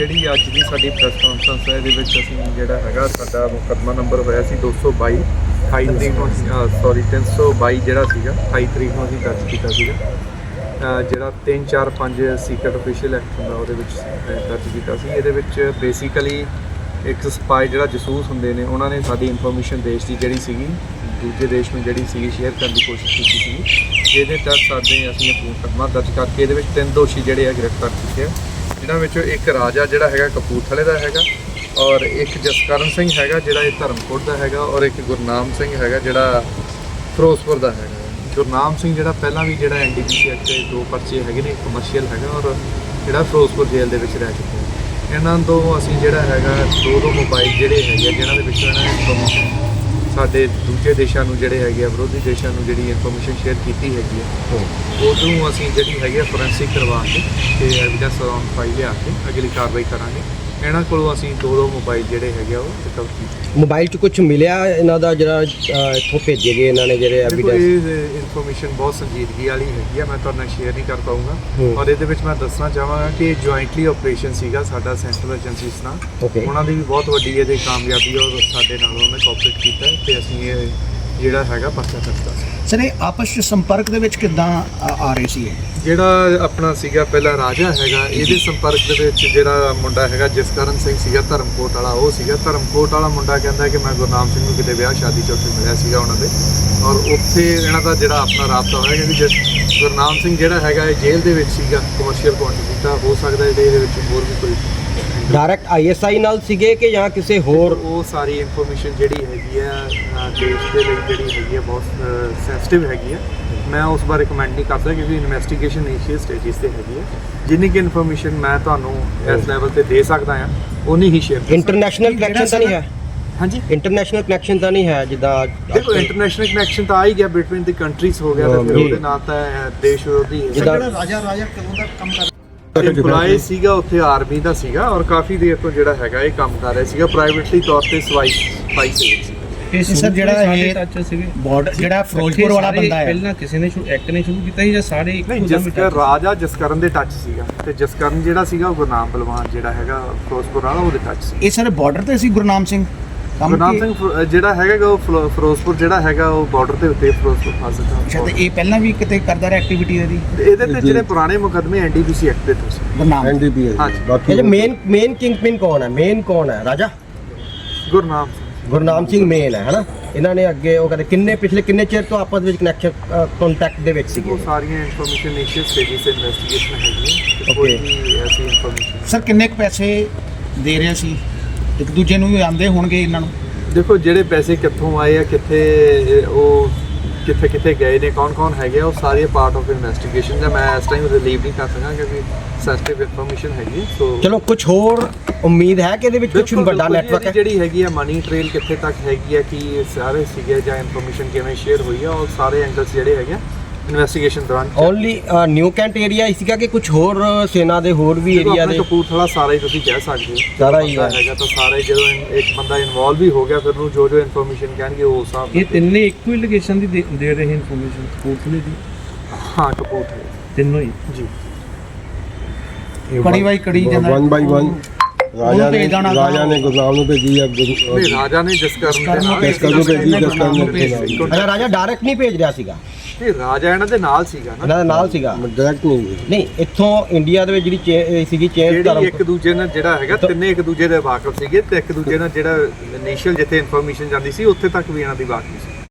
ਜਿਹੜੀ ਅੱਜ ਦੀ ਸਾਡੀ ਪ੍ਰੈਸ ਕਾਨਫਰੰਸ ਹੈ ਇਹਦੇ ਵਿੱਚ ਅਸੀਂ ਜਿਹੜਾ ਹੈਗਾ ਸਾਡਾ ਮੁਕੱਦਮਾ ਨੰਬਰ ਹੋਇਆ ਸੀ 222 28 ਤਰੀਕ ਨੂੰ ਸੌਰੀ 322 ਜਿਹੜਾ ਸੀਗਾ 28 ਤਰੀਕ ਨੂੰ ਅਸੀਂ ਦਰਜ ਕੀਤਾ ਸੀਗਾ। ਜਿਹੜਾ 3 4 5 ਸੀਕ੍ਰੇਟ ਅਫੀਸ਼ੀਅਲ ਐਕਟ ਹੁੰਦਾ ਉਹਦੇ ਵਿੱਚ ਦਰਜ ਕੀਤਾ ਸੀ। ਇਹਦੇ ਵਿੱਚ ਬੇਸਿਕਲੀ ਇੱਕ ਸਪਾਈ ਜਿਹੜਾ ਜਸੂਸ ਹੁੰਦੇ ਨੇ ਉਹਨਾਂ ਨੇ ਸਾਡੀ ਇਨਫੋਰਮੇਸ਼ਨ ਦੇਸ਼ ਦੀ ਜਿਹੜੀ ਸੀਗੀ ਦੂਜੇ ਦੇਸ਼ ਨੂੰ ਜਿਹੜੀ ਸੀਗੀ ਸ਼ੇਅਰ ਕਰਨ ਦੀ ਕੋਸ਼ਿਸ਼ ਕੀਤੀ ਸੀ ਜਿਹਦੇ ਤਹਿਤ ਸਾਡੇ ਅਸੀਂ ਆਪਣਾ ਮੁਕੱਦਮਾ ਦਰਜ ਕਰਕੇ ਇਹਦੇ ਵਿੱਚ ਤਿੰਨ ਦੋਸ਼ੀ ਜਿਹੜੇ ਆ ਗ੍ਰਿਫਤਾਰ ਕੀਤੇ ਆ। ਇਹਨਾਂ ਵਿੱਚੋਂ ਇੱਕ ਰਾਜਾ ਜਿਹੜਾ ਹੈਗਾ ਕਪੂਰਥਲੇ ਦਾ ਹੈਗਾ ਔਰ ਇੱਕ ਜਸਕਰਨ ਸਿੰਘ ਹੈਗਾ ਜਿਹੜਾ ਇਹ ਧਰਮਕੋਟ ਦਾ ਹੈਗਾ ਔਰ ਇੱਕ ਗੁਰਨਾਮ ਸਿੰਘ ਹੈਗਾ ਜਿਹੜਾ ਫਿਰੋਜ਼ਪੁਰ ਦਾ ਹੈਗਾ। ਗੁਰਨਾਮ ਸਿੰਘ ਜਿਹੜਾ ਪਹਿਲਾਂ ਵੀ ਜਿਹੜਾ ਐਨਡੀਪੀਸੀ ਐਕਟ ਦੇ ਦੋ ਪਰਚੇ ਹੈਗੇ ਨੇ ਕਮਰਸ਼ੀਅਲ ਹੈਗਾ ਔਰ ਜਿਹੜਾ ਫਿਰੋਜ਼ਪੁਰ ਜੇਲ੍ਹ ਦੇ ਵਿੱਚ ਰਹਿ ਚੁੱਕਾ ਹੈ ਇਹਨਾਂ ਤੋਂ ਅਸੀਂ ਜਿਹੜਾ ਹੈਗਾ ਦੋ ਦੋ ਮੋਬਾਈਲ ਜਿਹੜੇ ਹੈਗੇ ਆ, ਜਿਨ੍ਹਾਂ ਦੇ ਵਿੱਚੋਂ ਇਹਨਾਂ ਨੇ ਸਾਡੇ ਦੂਜੇ ਦੇਸ਼ਾਂ ਨੂੰ ਜਿਹੜੇ ਹੈਗੇ ਆ, ਵਿਰੋਧੀ ਦੇਸ਼ਾਂ ਨੂੰ ਜਿਹੜੀ ਇਨਫੋਰਮੇਸ਼ਨ ਸ਼ੇਅਰ ਕੀਤੀ ਹੈਗੀ ਆ ਉਦੋਂ ਅਸੀਂ ਜਿਹੜੀ ਹੈਗੀ ਆ ਫੋਰੈਂਸਿਕ ਕਰਵਾ ਕੇ ਤੇ ਐਵੀਡੈਂਸ ਔਨ ਫਾਈਲ ਲਿਆ ਕੇ ਅਗਲੀ ਕਾਰਵਾਈ ਕਰਾਂਗੇ। ਇਹਨਾਂ ਕੋਲੋਂ ਅਸੀਂ ਦੋ ਦੋ ਮੋਬਾਈਲ ਜਿਹੜੇ ਹੈਗੇ ਆ ਉਹ ਰਿਕਵਰ ਕੀਤੇ। ਮੋਬਾਈਲ 'ਚ ਕੁਝ ਮਿਲਿਆ ਇਹਨਾਂ ਦਾ ਜਿਹੜਾ ਅਹ, ਇੱਥੋਂ ਭੇਜੇ ਗਏ ਇਹਨਾਂ ਨੇ ਜਿਹੜੇ ਦੇਖੋ ਐਵੀਡੈਂਸ ਇਹ ਇਨਫੋਰਮੇਸ਼ਨ ਬਹੁਤ ਸੰਜੀਦਗੀ ਵਾਲੀ ਹੈਗੀ ਆ ਮੈਂ ਤੁਹਾਡੇ ਨਾਲ ਸ਼ੇਅਰ ਨਹੀਂ ਕਰ ਪਾਉਂਗਾ ਹੂੰ। ਔਰ ਇਹਦੇ ਵਿੱਚ ਮੈਂ ਦੱਸਣਾ ਚਾਹਾਂਗਾ ਕਿ ਜੁਆਇੰਟਲੀ ਆਪਰੇਸ਼ਨ ਸੀਗਾ ਸਾਡਾ ਸੈਂਟਰਲ ਏਜੰਸੀਜ਼ ਨਾਲ। ਉਹਨਾਂ ਦੀ ਵੀ ਬਹੁਤ ਵੱਡੀ ਇਹਦੇ ਕਾਮਯਾਬੀ ਔਰ ਸਾਡੇ ਨਾਲ ਉਹਨੇ ਕੋਆਪਰੇਟ ਕੀਤਾ ਹੈ ਤੇ ਅਸੀਂ ਇਹ ਜਿਹੜਾ ਹੈਗਾ ਪਰਚਾ ਸੀ ਸਰ ਇਹ ਆਪਸ ਵਿੱਚ ਸੰਪਰਕ ਦੇ ਵਿੱਚ ਕਿੱਦਾਂ ਆ ਆ ਰਹੇ ਸੀ ਇਹ? ਜਿਹੜਾ ਆਪਣਾ ਸੀਗਾ ਪਹਿਲਾ ਰਾਜਾ ਹੈਗਾ ਇਹਦੇ ਸੰਪਰਕ ਦੇ ਵਿੱਚ ਜਿਹੜਾ ਮੁੰਡਾ ਹੈਗਾ ਜਸਕਰਨ ਸਿੰਘ ਸੀਗਾ ਧਰਮਕੋਟ ਵਾਲਾ ਉਹ ਸੀਗਾ। ਧਰਮਕੋਟ ਵਾਲਾ ਮੁੰਡਾ ਕਹਿੰਦਾ ਕਿ ਮੈਂ ਗੁਰਨਾਮ ਸਿੰਘ ਨੂੰ ਕਿਤੇ ਵਿਆਹ ਸ਼ਾਦੀ 'ਚ ਉੱਥੇ ਮਿਲਿਆ ਸੀਗਾ ਉਹਨਾਂ ਦੇ। ਔਰ ਉੱਥੇ ਇਹਨਾਂ ਦਾ ਜਿਹੜਾ ਆਪਣਾ ਰਾਬਤਾ ਹੋਇਆ ਕਿਉਂਕਿ ਜਿਸ ਗੁਰਨਾਮ ਸਿੰਘ ਜਿਹੜਾ ਹੈਗਾ ਇਹ ਜੇਲ੍ਹ ਦੇ ਵਿੱਚ ਸੀਗਾ ਕਮਰਸ਼ੀਅਲ ਕੁਆਂਟੀਟੀ ਤਾਂ ਹੋ ਸਕਦਾ ਜਿਹੜੇ ਇਹਦੇ ਵਿੱਚ ਹੋਰ ਵੀ ਕੋਈ ਡਾਇਰੈਕਟ ਆਈਐਸਆਈ ਨਾਲ ਸੀਗੇ ਕਿ ਜਾਂ ਕਿਸੇ ਹੋਰ? ਉਹ ਸਾਰੀ ਇਨਫੋਰਮੇਸ਼ਨ ਜਿਹੜੀ ਹੈਗੀ ਆ ਅ, ਦੇਸ਼ ਦੇ ਲਈ ਜਿਹੜੀ ਹੈਗੀ ਆ ਬਹੁਤ ਸੈਂਸਿਟਿਵ ਹੈਗੀ ਆ। ਮੈਂ ਉਸ ਬਾਰੇ ਕਮੈਂਟ ਨਹੀਂ ਕਰ ਸਕਦਾ ਕਿਉਂਕਿ ਇਨਵੈਸਟੀਗੇਸ਼ਨ ਇਨੀਸ਼ੀਅਲ ਸਟੇਜਸ ਤੇ ਹੈਗੀ ਆ। ਜਿੰਨੀ ਕਿ ਇਨਫੋਰਮੇਸ਼ਨ ਮੈਂ ਤੁਹਾਨੂੰ ਇਸ ਲੈਵਲ ਤੇ ਦੇ ਸਕਦਾ ਆ ਉਨੀ ਹੀ ਸ਼ੇਅਰ ਇੰਟਰਨੈਸ਼ਨਲ ਕਨੈਕਸ਼ਨ ਤਾਂ ਨਹੀਂ ਹੈ? ਹਾਂਜੀ? ਇੰਟਰਨੈਸ਼ਨਲ ਕਨੈਕਸ਼ਨ ਤਾਂ ਨਹੀਂ ਹੈ ਜਿੱਦਾਂ ਦੇਖੋ ਇੰਟਰਨੈਸ਼ਨਲ ਕਨੈਕਸ਼ਨ ਤਾਂ ਆ ਹੀ ਗਿਆ ਬਿਟਵੀਨ ਦੀ ਕੰਟਰੀਜ਼ ਹੋ ਗਿਆ ਤੇ ਫਿਰ ਜੀ। ਉਹਦੇ ਨਾਲ ਤਾਂ ਇਹ ਦੇਸ਼ ਵਿਰੋਧੀ ਹੈ ਜਿੱਦਾਂ ਰਾਜਾ ਰਾਜਾ ਕਦੋਂ ਦਾ ਕੰਮ ਕਰ EMPLOYE ਸੀਗਾ ਉੱਥੇ ਆਰਮੀ ਦਾ ਸੀਗਾ ਔਰ ਕਾਫੀ ਦੇਰ ਤੋਂ ਜਿਹੜਾ ਹੈਗਾ ਇਹ ਕੰਮ ਕਰ ਰਿਹਾ ਸੀਗਾ ਪ੍ਰਾਈਵੇਟਲੀ ਤੌਰ ਤੇ ਸਵਾਈ ਸਪਾਈ ਸੀ ਇਹ ਸਰ ਜਿਹੜਾ ਇਹ ਟੱਚ ਸੀਗੇ। ਬਾਰਡਰ ਜਿਹੜਾ ਫਿਰੋਜ਼ਪੁਰ ਵਾਲਾ ਬੰਦਾ ਹੈ। ਪਹਿਲਾਂ ਕਿਸੇ ਨੇ ਸ਼ੁਰੂ ਐਕਟ ਨੇ ਸ਼ੁਰੂ ਕੀਤਾ ਸੀ ਜਾਂ ਸਾਰੇ ਇੱਕੋ ਨਹੀਂ ਜਸਕਰ ਰਾਜਾ ਜਸਕਰਨ ਦੇ ਟੱਚ ਸੀਗਾ ਤੇ ਜਸਕਰਨ ਜਿਹੜਾ ਸੀਗਾ ਉਹ ਗੁਰਨਾਮ ਬਲਵਾਨ ਜਿਹੜਾ ਹੈਗਾ ਫਿਰੋਜ਼ਪੁਰ ਵਾਲਾ ਉਹਦੇ ਟੱਚ ਸੀ ਇਹ ਸਰ ਬਾਰਡਰ ਤੇ ਸੀ ਗੁਰਨਾਮ ਸਿੰਘ? ਗੁਰਨਾਮ ਸਿੰਘ ਜਿਹੜਾ ਹੈਗਾ ਗਾ ਉਹ ਫਿਰੋ- ਫਿਰੋਜ਼ਪੁਰ ਜਿਹੜਾ ਹੈਗਾ ਉਹ ਬਾਰਡਰ ਦੇ ਉੱਤੇ ਫਿਰੋਜ਼ਪੁਰ ਅੱਛਾ ਫਾਜ਼ਿਲਕਾ ਤੇ ਇਹ ਪਹਿਲਾਂ ਵੀ ਕਿਤੇ ਕਰਦਾ ਰਿਹਾ ਐਕਟੀਵਿਟੀ ਇਹਦੀ? ਤੇ ਇਹਦੇ ਤੇ ਜਿਹੜੇ ਪੁਰਾਣੇ ਮੁਕੱਦਮੇ ਐਨਡੀਪੀਸੀ ਐਕਟ ਦੇ ਤੋਂ ਸੀ ਗੁਰਨਾਮ ਐਨਡੀਪੀਐਸ ਹਾਂਜੀ। ਬਾਕੀ ਇਹ ਮੇਨ ਮੇਨ ਕਿੰਗਪਿਨ ਕੌਣ ਹੈ? ਮੇਨ ਕੌਣ ਹੈ? ਰਾਜਾ? ਗੁਰਨਾਮ ਸਿੰਘ। ਗੁਰਨਾਮ ਸਿੰਘ ਮੇਨ ਹੈ ਹਨਾ? ਇਹਨਾਂ ਨੇ ਅੱਗੇ ਉਹ ਕਹਿੰਦੇ ਕਿੰਨੇ ਪਿਛਲੇ ਕਿੰਨੇ ਚਿਰ ਤੋਂ ਆਪਸ ਵਿੱਚ ਕਨੈਕਸ਼ਨ ਕੰਟੈਕਟ ਦੇ ਵਿੱਚ ਸੀਗੇ? ਉਹ ਸਾਰੀਆਂ ਇਨਫੋਰਮੇਸ਼ਨ ਇਨੀਸ਼ੀਅਲ ਸਟੇਜਸ ਤੇ ਇਨਵੈਸਟੀਗੇਸ਼ਨ ਹੈਗੀ ਹੈ ਕੋਈ Okay. ਵੀ ਐਸੀ ਇਨਫੋਰਮੇਸ਼ਨ ਸਰ ਕਿੰਨੇ ਕੁ ਪੈਸੇ ਦੇ ਰਹੇ ਸੀ? ਇੱਕ ਦੂਜੇ ਨੂੰ ਵੀ ਆਂਦੇ ਹੋਣਗੇ ਇਹਨਾਂ ਨੂੰ ਦੇਖੋ ਜਿਹੜੇ ਪੈਸੇ ਕਿੱਥੋਂ ਆਏ ਆ ਕਿੱਥੇ ਇਹ ਉਹ ਕਿੱਥੇ ਕਿੱਥੇ ਗਏ ਨੇ ਕੌਣ ਕੌਣ ਹੈਗੇ ਆ ਉਹ ਸਾਰੇ ਪਾਰਟ ਆਫ ਇਨਵੈਸਟੀਗੇਸ਼ਨ ਦਾ ਮੈਂ ਇਸ ਟਾਈਮ ਰਿਲੀਵ ਨਹੀਂ ਕਰ ਸਕਾਂ ਕਿਉਂਕਿ ਸੈਂਸਿਟਿਵ ਇਨਫੋਰਮੇਸ਼ਨ ਹੈਗੀ ਹੈ। ਸੋ ਚਲੋ ਕੁਝ ਹੋਰ ਉਮੀਦ ਹੈ ਕਿ ਇਹਦੇ ਵਿੱਚ ਕੁਝ ਬਿਲਕੁਲ, ਵੱਡਾ ਬਿਲਕੁਲ ਨੈਟਵਰਕ ਹੈ ਇਹਦੀ ਜਿਹੜੀ ਹੈਗੀ ਆ ਮਨੀ ਟ੍ਰੇਲ ਕਿੱਥੇ ਤੱਕ ਹੈਗੀ ਆ ਕਿ ਸਾਰੇ ਸੀਗੇ ਜਾਂ ਇਨਫੋਰਮੇਸ਼ਨ ਕਿਵੇਂ ਸ਼ੇਅਰ ਹੋਈ ਆ ਉਹ ਸਾਰੇ ਐਂਗਲਸ ਜਿਹੜੇ ਹੈਗੇ ਆ ਇਨਵੈਸਟੀਗੇਸ਼ਨ ਦੌਰਾਨ ਓਨਲੀ ਨਿਊ ਕੈਂਟ ਏਰੀਆ ਹੀ ਸੀਗਾ ਕਿ ਕੁਝ ਹੋਰ ਸੈਨਾ ਦੇ ਹੋਰ ਵੀ ਏਰੀਆ ਦੇ ਕਪੂਰਥਲਾ ਸਾਰਾ ਹੀ ਤੁਸੀਂ ਕਹਿ ਸਕਦੇ ਹੋ। ਸਾਰਾ ਹੀ। ਹੈਗਾ ਤਾਂ ਸਾਰਾ ਹੀ ਜਦੋਂ ਇੱਕ ਬੰਦਾ ਇਨਵੋਲਵ ਵੀ ਹੋ ਗਿਆ ਫਿਰ ਉਹਨੂੰ ਜੋ ਜੋ ਇਨਫੋਰਮੇਸ਼ਨ ਕਹਿਣਗੇ ਉਹ ਹਿਸਾਬ ਇਹ ਤਿੰਨੇ ਇੱਕੋ ਹੀ ਲੋਕੇਸ਼ਨ ਦੀ ਦੇ- ਰਹੇ ਇਨਫੋਰਮੇਸ਼ਨ ਕਪੂਰਥਲੇ ਦੀ? ਹਾਂ ਕਪੂਰਥਲੇ। ਤਿੰਨੋਂ ਹੀ? ਜੀ। ਕੜੀ ਬਾਈ ਕੜੀ ਜਾਂਦਾ ਵਨ ਬਾਈ ਵਨ ਰਾਜਾ ਨੇ ਰਾਜਾ ਨੇ ਨੂੰ ਭੇਜੀ ਆ ਨਹੀਂ ਗੁਰੂ- ਰਾਜਾ ਨੇ ਜਸਕਰਨ ਨੂੰ ਜਸਕਰਨ ਨੂੰ ਭੇਜੀ ਜਸਕਰਨ ਨੂੰ ਭੇਜੀ ਅੱਛਾ ਰਾਜਾ ਡਾਇਰੈਕਟ ਨਹੀਂ ਭੇਜ ਰਿਹਾ ਸੀਗਾ। ਨਹੀਂ ਰਾਜਾ ਇਹਨਾਂ ਦੇ ਨਾਲ ਸੀਗਾ ਨਾ। ਇਹਨਾਂ ਦੇ ਨਾਲ ਸੀਗਾ। ਡਾਇਰੈਕਟ ਨਹੀਂ ਨਹੀਂ ਇੱਥੋਂ ਇੰਡੀਆ ਦੇ ਵਿੱਚ ਜਿਹੜੀ ਚੇ- ਇਹ ਸੀਗੀ ਚੇਂਜ ਜਿਹੜੀ ਧਰਮ ਇੱਕ ਦੂਜੇ ਨਾਲ ਜਿਹੜਾ ਹੈਗਾ ਤਿੰਨੇ ਇੱਕ ਦੂਜੇ ਦੇ ਵਾਕਫ ਸੀਗੇ ਤੇ ਇੱਕ ਦੂਜੇ ਨਾਲ ਜਿਹੜਾ ਇਨੀਸ਼ੀਅਲ ਜਿੱਥੇ ਇਨਫੋਰਮੇਸ਼ਨ ਜਾਂਦੀ ਸੀ ਉੱਥੇ ਤੱਕ ਵੀ ਇਹਨਾਂ ਦੀ ਵਾਕਫੀ ਸੀ।